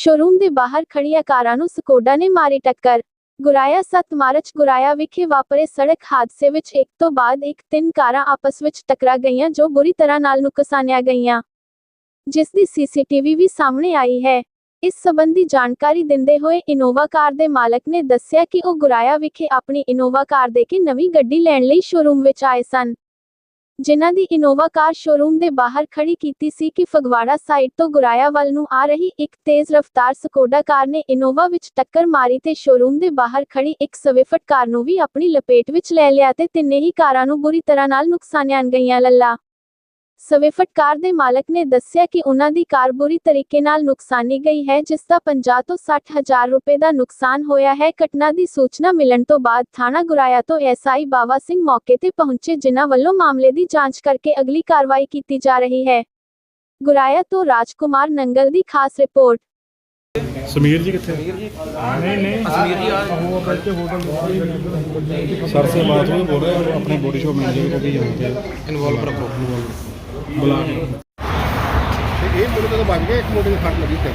Showroom ਦੇ ਬਾਹਰ ਖੜੀਆਂ ਕਾਰਾਂ ਨੂੰ ਸਕੋਡਾ ਨੇ ਮਾਰੀ ਟੱਕਰ। ਗੁਰਾਇਆ 7 ਮਾਰਚ ਗੁਰਾਇਆ ਵਿਖੇ ਵਾਪਰੇ ਸੜਕ ਹਾਦਸੇ ਵਿੱਚ ਇੱਕ ਤੋਂ ਬਾਅਦ ਇੱਕ ਤਿੰਨ ਕਾਰਾਂ ਆਪਸ ਵਿੱਚ ਟਕਰਾ ਗਈਆਂ ਜੋ ਬੁਰੀ ਤਰ੍ਹਾਂ ਨਾਲ ਨੁਕਸਾਨੀਆਂ ਗਈਆਂ। ਜਿਸ ਦੀ ਸੀਸੀਟੀਵੀ ਵੀ ਸਾਹਮਣੇ ਆਈ ਹੈ। ਇਸ ਸੰਬੰਧੀ ਜਾਣਕਾਰੀ ਦਿੰਦੇ ਹੋਏ ਇਨੋਵਾ ਕਾਰ ਦੇ ਮਾਲਕ ਨੇ ਦੱਸਿਆ ਕਿ ਉਹ ਗੁਰਾਇਆ ਵਿਖੇ ਆਪਣੀ ਇਨੋਵਾ ਕਾਰ ਦੇ ਕੇ ਨਵੀਂ ਗੱਡੀ ਲੈਣ ਲਈ ਸ਼ੋਰੂਮ ਵਿੱਚ ਆਏ ਸਨ। ਜਿਨ੍ਹਾਂ ਦੀ ਇਨੋਵਾ ਕਾਰ ਸ਼ੋਰੂਮ ਦੇ ਬਾਹਰ ਖੜੀ ਕੀਤੀ ਸੀ ਕਿ ਫਗਵਾੜਾ ਸਾਈਡ ਤੋਂ ਗੁਰਾਇਆ ਵੱਲ ਨੂੰ ਆ ਰਹੀ ਇੱਕ ਤੇਜ਼ ਰਫ਼ਤਾਰ ਸਕੋਡਾ ਕਾਰ ਨੇ ਇਨੋਵਾ ਵਿੱਚ ਟੱਕਰ ਮਾਰੀ ਤੇ ਸ਼ੋਰੂਮ ਦੇ ਬਾਹਰ ਖੜੀ ਇੱਕ ਸਵਿਫਟ ਕਾਰ ਨੂੰ ਵੀ ਆਪਣੀ ਲਪੇਟ ਵਿੱਚ ਲੈ ਲਿਆ ਤੇ ਤਿੰਨੇ ਹੀ ਕਾਰਾਂ ਨੂੰ ਬੁਰੀ ਤਰ੍ਹਾਂ ਨਾਲ ਨੁਕਸਾਨੀਆਂ ਗਈਆਂ ਲੱਲਾ। ਸਵਿਫਟ ਕਾਰ ਦੇ ਮਾਲਕ ਨੇ ਦੱਸਿਆ ਕਿ ਉਹਨਾਂ ਦੀ ਕਾਰ ਬੁਰੀ ਤਰੀਕੇ ਨਾਲ ਨੁਕਸਾਨੀ ਗਈ ਹੈ ਜਿਸ ਦਾ 50 ਤੋਂ 60000 ਰੁਪਏ ਦਾ ਨੁਕਸਾਨ ਹੋਇਆ ਹੈ। ਘਟਨਾ ਦੀ ਸੂਚਨਾ ਮਿਲਣ ਤੋਂ ਬਾਅਦ ਥਾਣਾ ਗੁਰਾਇਆ ਤੋਂ ਐਸਆਈ ਬਾਵਾ ਸਿੰਘ ਮੌਕੇ ਤੇ ਪਹੁੰਚੇ ਜਿਨ੍ਹਾਂ ਵੱਲੋਂ ਮਾਮਲੇ ਦੀ ਜਾਂਚ ਕਰਕੇ ਅਗਲੀ ਕਾਰਵਾਈ ਕੀਤੀ ਜਾ ਰਹੀ ਹੈ। ਗੁਰਾਇਆ ਤੋਂ ਰਾਜਕੁਮਾਰ ਨੰਗਲ ਦੀ ਖਾਸ ਰਿਪੋਰਟ। ਸਮੀਰ ਜੀ ਕਿੱਥੇ? ਨਹੀਂ ਨਹੀਂ। ਸਮੀਰ ਜੀ ਆ ਸਰ ਸੇ ਬਾਤ ਹੋਈ ਬੋਲ ਰਹੇ ਆਪਣੇ ਬੋਡੀ ਸ਼ੋਪ ਮੈਨੇਜਰ ਕੋ ਵੀ ਜਾਣਦੇ ਇਨਵੋਲਵ ਪ੍ਰੋਪਰ ਬੁਲਾ ਕੇ। ਇਹ ਮੁੰਡੇ ਤਾਂ ਬਚ ਗਏ ਇੱਕ ਮੁੰਡੇ ਦੇ ਫੱਟ ਲੱਗੀ ਤੇ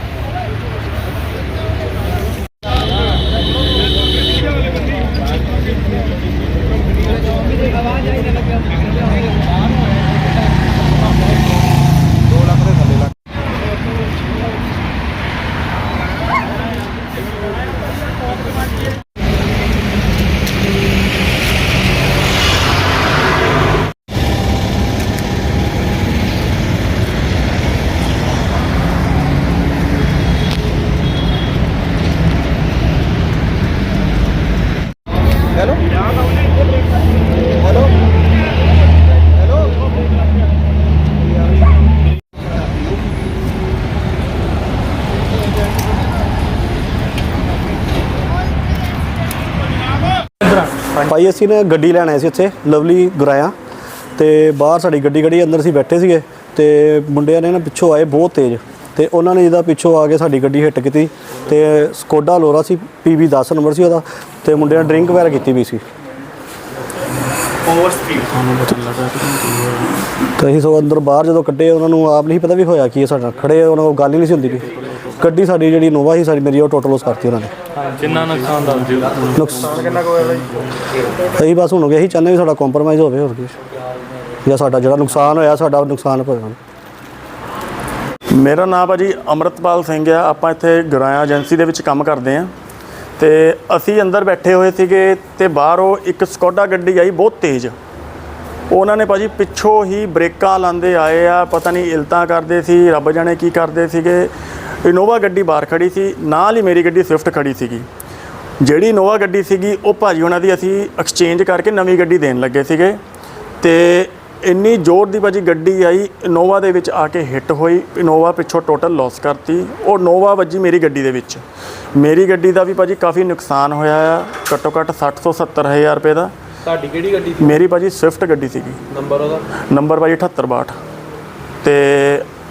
ਭਾਈ ਅਸੀਂ ਨਾ ਗੱਡੀ ਲੈਣ ਆਏ ਸੀ ਇੱਥੇ ਲਵਲੀ ਗੁਰਾਇਆ। ਤੇ ਬਾਹਰ ਸਾਡੀ ਗੱਡੀ ਖੜੀ ਅੰਦਰ ਅਸੀਂ ਬੈਠੇ ਸੀਗੇ। ਤੇ ਮੁੰਡਿਆਂ ਨੇ ਨਾ ਪਿੱਛੋਂ ਆਏ ਬਹੁਤ ਤੇਜ਼। ਤੇ ਉਹਨਾਂ ਨੇ ਜਿਹਦਾ ਪਿੱਛੋਂ ਆ ਕੇ ਸਾਡੀ ਗੱਡੀ ਹਿੱਟ ਕੀਤੀ। ਤੇ ਸਕੋਡਾ ਲੋਰਾ ਸੀ ਪੀਬੀ 10 ਨੰਬਰ ਸੀ ਉਹਦਾ। ਤੇ ਮੁੰਡਿਆਂ ਨੇ ਡਰਿੰਕ ਵਗੈਰਾ ਕੀਤੀ ਵੀ ਸੀ। ਤੇ ਅਸੀਂ ਸੋ ਅੰਦਰ ਬਾਹਰ ਜਦੋਂ ਕੱਢੇ ਉਹਨਾਂ ਨੂੰ ਆਪ ਨਹੀਂ ਪਤਾ ਵੀ ਹੋਇਆ ਕੀ ਹੈ ਸਾਡਾ। ਖੜੇ ਉਹਨਾਂ ਕੋਲ ਗੱਲ ਹੀ ਨਹੀਂ ਸੀ ਹੁੰਦੀ ਵੀ। ਗੱਡੀ ਸਾਡੀ ਜਿਹੜੀ ਨੋਵਾ ਸੀ ਸਾਡੀ ਮੇਰੀ ਉਹ ਟੋਟਲ ਲੋਸ ਕਰਤੀ ਉਹਨਾਂ ਨੇ। ਕਿੰਨਾ ਨੁਕਸਾਨ ਦੱਸ ਦਿਓ? ਨੁਕਸਾਨ ਕਿੰਨਾ ਹੋਇਆ ਬਾਈ ਅਸੀਂ ਬਸ ਹੁਣ ਇਹੀ ਚਾਹੁੰਦੇ ਵੀ ਸਾਡਾ ਕੰਪਰੋਮਾਈਜ਼ ਹੋਵੇ ਹੋਰ ਕੀ ਜਾਂ ਸਾਡਾ ਜਿਹੜਾ ਨੁਕਸਾਨ ਹੋਇਆ ਸਾਡਾ ਨੁਕਸਾਨ ਭਰਨ ਮੇਰਾ ਨਾਮ ਭਾਜੀ ਅਮਰਤਪਾਲ ਸਿੰਘ ਆ ਆਪਾਂ ਇੱਥੇ ਗੁਰਾਇਆ ਏਜੰਸੀ ਦੇ ਵਿੱਚ ਕੰਮ ਕਰਦੇ ਆ। ਤੇ ਅਸੀਂ ਅੰਦਰ ਬੈਠੇ ਹੋਏ ਸੀਗੇ ਤੇ ਬਾਹਰੋਂ ਇੱਕ ਸਕੋਡਾ ਗੱਡੀ ਆਈ ਬਹੁਤ ਤੇਜ਼। ਉਹਨਾਂ ਨੇ ਭਾਜੀ ਪਿੱਛੋਂ ਹੀ ਬ੍ਰੇਕਾਂ ਲਾਉਂਦੇ ਆਏ ਆ ਪਤਾ ਨਹੀਂ ਇਲਤਾਂ ਕਰਦੇ ਸੀ ਰੱਬ ਜਾਣੇ ਕੀ ਕਰਦੇ ਸੀਗੇ। ਇਨੋਵਾ ਗੱਡੀ ਬਾਹਰ ਖੜੀ ਸੀ ਨਾਲ ਹੀ ਮੇਰੀ ਗੱਡੀ ਸਵਿਫਟ ਖੜੀ ਸੀਗੀ। ਜਿਹੜੀ ਇਨੋਵਾ ਗੱਡੀ ਸੀਗੀ ਉਹ ਭਾਜੀ ਉਹਨਾਂ ਦੀ ਅਸੀਂ ਐਕਸਚੇਂਜ ਕਰਕੇ ਨਵੀਂ ਗੱਡੀ ਦੇਣ ਲੱਗੇ ਸੀਗੇ। ਤੇ ਇੰਨੀ ਜ਼ੋਰ ਦੀ ਭਾਜੀ ਗੱਡੀ ਆਈ ਇਨੋਵਾ ਦੇ ਵਿੱਚ ਆ ਕੇ ਹਿੱਟ ਹੋਈ ਇਨੋਵਾ ਪਿੱਛੋਂ ਟੋਟਲ ਲਾਸ ਕਰਤੀ। ਉਹ ਨੋਵਾ ਵੱਜੀ ਮੇਰੀ ਗੱਡੀ ਦੇ ਵਿੱਚ। ਮੇਰੀ ਗੱਡੀ ਦਾ ਵੀ ਭਾਜੀ ਕਾਫੀ ਨੁਕਸਾਨ ਹੋਇਆ ਆ ਘੱਟੋ ਘੱਟ 60 ਤੋਂ 70 ਹਜ਼ਾਰ ਰੁਪਏ ਦਾ। ਤੁਹਾਡੀ ਕਿਹੜੀ ਗੱਡੀ ਸੀ? ਮੇਰੀ ਭਾਜੀ ਸਵਿਫਟ ਗੱਡੀ ਸੀਗੀ। ਨੰਬਰ ਉਹਦਾ? ਨੰਬਰ ਭਾਜੀ 7862 ਤੇ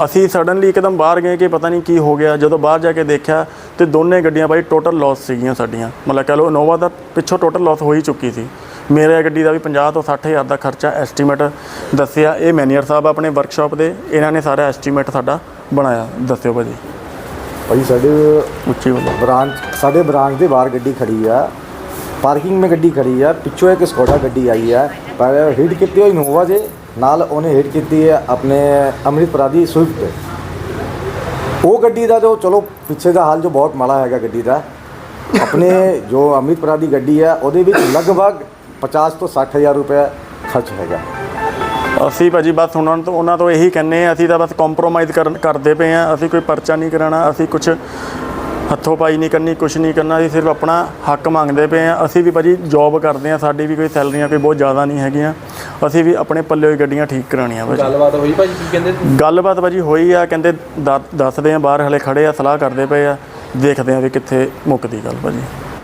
ਅਸੀਂ ਸਡਨਲੀ ਇੱਕਦਮ ਬਾਹਰ ਗਏ ਕਿ ਪਤਾ ਨਹੀਂ ਕੀ ਹੋ ਗਿਆ। ਜਦੋਂ ਬਾਹਰ ਜਾ ਕੇ ਦੇਖਿਆ ਤੇ ਦੋਨੇ ਗੱਡੀਆਂ ਭਾਈ ਟੋਟਲ ਲਾਸ ਸੀਗੀਆਂ ਸਾਡੀਆਂ। ਮਤਲਬ ਕਹ ਲਓ ਇਨੋਵਾ ਦਾ ਪਿੱਛੋਂ ਟੋਟਲ ਲਾਸ ਹੋ ਹੀ ਚੁੱਕੀ ਸੀ। ਮੇਰੇ ਗੱਡੀ ਦਾ ਵੀ 50 ਤੋਂ 60 ਹਜ਼ਾਰ ਦਾ ਖਰਚਾ ਐਸਟੀਮੇਟ ਦੱਸਿਆ। ਇਹ ਮੈਨੇਜਰ ਸਾਹਿਬ ਆਪਣੇ ਵਰਕਸ਼ਾਪ ਦੇ ਇਹਨਾਂ ਨੇ ਸਾਰਾ ਐਸਟੀਮੇਟ ਸਾਡਾ ਬਣਾਇਆ। ਦੱਸਿਓ ਭਾਜੀ। ਭਾਈ ਸਾਡੇ ਉੱਚੀ ਬੋਲੋ। ਬ੍ਰਾਂਚ ਸਾਡੇ ਬ੍ਰਾਂਚ ਦੇ ਬਾਹਰ ਗੱਡੀ ਖੜੀ ਆ। ਪਾਰਕਿੰਗ में ਗੱਡੀ ਖੜੀ ਆ। ਪਿੱਛੋਂ ਇੱਕ ਸਕੋਡਾ ਗੱਡੀ ਆਈ ਆ। ਪਰ ਹਿੱਟ ਕੀਤੀ ਹੋਈ ਇਨੋਵਾ ਜੇ ਨਾਲ ਉਹਨੇ ਹਿੱਟ ਕੀਤੀ ਹੈ ਆਪਣੇ ਅੰਮ੍ਰਿਤਪੁਰਾ ਦੀ ਸਵਿਫਟ ਉਹ ਗੱਡੀ ਦਾ ਜੋ ਚਲੋ ਪਿੱਛੇ ਦਾ ਹਾਲ ਜੋ ਬਹੁਤ ਮਾੜਾ ਹੈਗਾ ਗੱਡੀ ਦਾ। ਆਪਣੇ ਜੋ ਅੰਮ੍ਰਿਤਪੁਰਾ ਦੀ ਗੱਡੀ ਹੈ, ਉਹਦੇ ਵਿੱਚ ਲਗਭਗ 50 ਤੋਂ 60 ਹਜ਼ਾਰ ਰੁਪਏ ਖਰਚ ਹੈਗਾ। ਅਸੀਂ ਭਾਜੀ ਬਸ ਉਹਨਾਂ ਤੋਂ ਉਹਨਾਂ ਤੋਂ ਇਹੀ ਕਹਿੰਨੇ ਆ ਅਸੀਂ ਤਾਂ ਬਸ ਕੰਪਰੋਮਾਈਜ਼ ਕਰਨ ਕਰਦੇ ਪਏ ਆ ਅਸੀਂ ਕੋਈ ਪਰਚਾ ਨਹੀਂ ਕਰਾਣਾ ਅਸੀਂ ਕੁਝ ਹੱਥੋਂ ਪਾਈ ਨਹੀਂ ਕਰਨੀ ਕੁਝ ਨਹੀਂ ਕਰਨਾ ਅਸੀਂ ਸਿਰਫ ਆਪਣਾ ਹੱਕ ਮੰਗਦੇ ਪਏ ਆ ਅਸੀਂ ਵੀ ਭਾਜੀ ਜੌਬ ਕਰਦੇ ਆ ਸਾਡੀ ਵੀ ਕੋਈ ਸੈਲਰੀਆਂ ਕੋਈ ਬਹੁਤ ਜ਼ਿਆਦਾ ਨਹੀਂ ਹੈਗੀਆਂ। ਅਸੀਂ ਵੀ ਆਪਣੇ ਪੱਲੇ ਹੋਈ ਗੱਡੀਆਂ ਠੀਕ ਕਰਾਉਣੀਆਂ ਭਾਜੀ। ਗੱਲਬਾਤ ਹੋਈ ਭਾਜੀ ਕੀ ਕਹਿੰਦੇ ਗੱਲਬਾਤ ਭਾਜੀ ਹੋਈ ਆ ਕਹਿੰਦੇ ਦੱਸਦੇ ਆ ਬਾਹਰ ਹਲੇ ਖੜੇ ਆ ਸਲਾਹ ਕਰਦੇ ਪਏ ਆ। ਦੇਖਦੇ ਆ ਵੀ ਕਿੱਥੇ ਮੁੱਕਦੀ ਗੱਲ ਭਾਜੀ।